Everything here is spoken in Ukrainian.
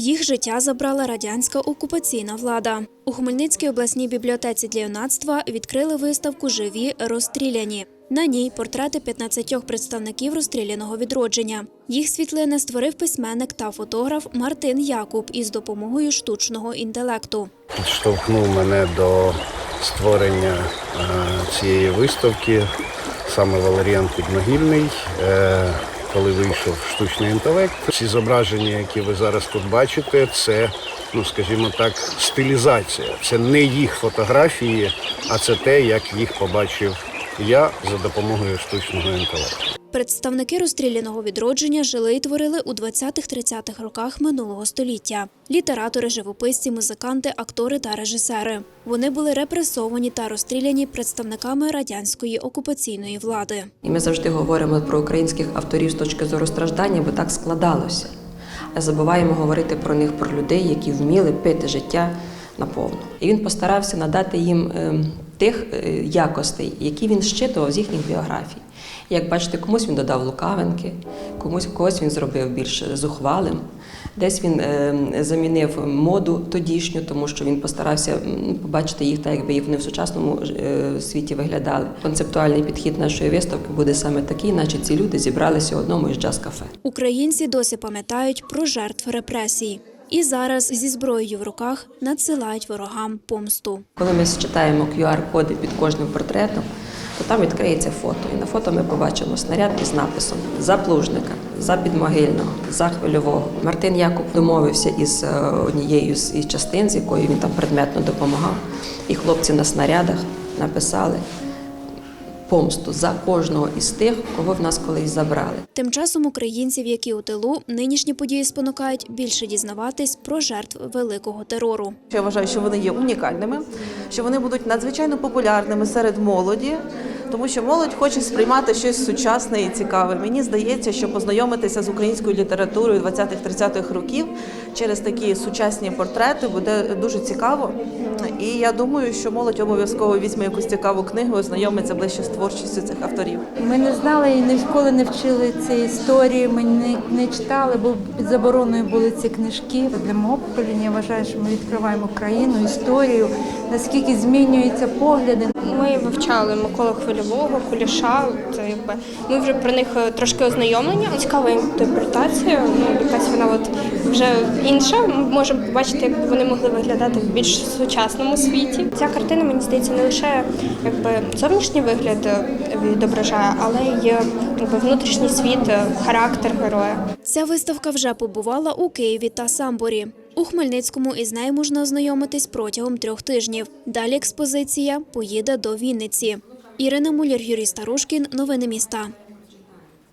Їх життя забрала радянська окупаційна влада. У Хмельницькій обласній бібліотеці для юнацтва відкрили виставку Живі розстріляні. На ній портрети 15 представників розстріляного відродження. Їх світлини створив письменник та фотограф Мартин Якуб із допомогою штучного інтелекту. підштовхнув мене до створення е, цієї виставки саме Валеріан Підмогильний. Коли вийшов штучний інтелект, ці зображення, які ви зараз тут бачите, це, ну скажімо так, стилізація. Це не їх фотографії, а це те, як їх побачив я за допомогою штучного інтелекту. Представники розстріляного відродження жили і творили у 20-30-х роках минулого століття. Літератори, живописці, музиканти, актори та режисери. Вони були репресовані та розстріляні представниками радянської окупаційної влади. І ми завжди говоримо про українських авторів з точки зору страждання, бо так складалося. А забуваємо говорити про них, про людей, які вміли пити життя наповну. І він постарався надати їм ем, тих е, якостей, які він щитував з їхніх біографій. Як бачите, комусь він додав лукавинки, комусь когось він зробив більш зухвалим. Десь він е, замінив моду тодішню, тому що він постарався побачити їх так, якби вони в сучасному е, світі виглядали. Концептуальний підхід нашої виставки буде саме такий, наче ці люди зібралися у одному із джаз-кафе. Українці досі пам'ятають про жертв репресій. І зараз зі зброєю в руках надсилають ворогам помсту. Коли ми читаємо QR-коди під кожним портретом, то там відкриється фото. І на фото ми побачимо снаряд із написом за плужника, за підмогильного, за хвильового. Мартин Якуб домовився із е, однією з частин, з якою він там предметно допомагав. І хлопці на снарядах написали помсту за кожного із тих, кого в нас колись забрали. Тим часом українців, які у тилу, нинішні події спонукають більше дізнаватись про жертв великого терору. Я вважаю, що вони є унікальними, що вони будуть надзвичайно популярними серед молоді, тому що молодь хоче сприймати щось сучасне і цікаве. Мені здається, що познайомитися з українською літературою 20-30-х років через такі сучасні портрети буде дуже цікаво. І я думаю, що молодь обов'язково візьме якусь цікаву книгу, і ознайомиться ближче з творчістю цих авторів. Ми не знали і ніколи не вчили цієї історії. Ми не, не читали, бо під забороною були ці книжки. Для мого покоління я вважаю, що ми відкриваємо країну, історію, наскільки змінюються погляди. Ми вивчали Миколу Хвильового, Куліша. Це якби ми вже про них е, трошки ознайомлені. Цікава інтерпретація. Ну якась вона от вже інша. Ми можемо побачити, як вони могли виглядати в більш сучасному світі. Ця картина мені здається не лише якби зовнішній вигляд е, відображає, але й е, якби внутрішній світ, характер героя. Ця виставка вже побувала у Києві та Самборі. У Хмельницькому із нею можна ознайомитись протягом трьох тижнів. Далі експозиція поїде до Вінниці. Ірина Муляр, Юрій Старушкін. Новини міста.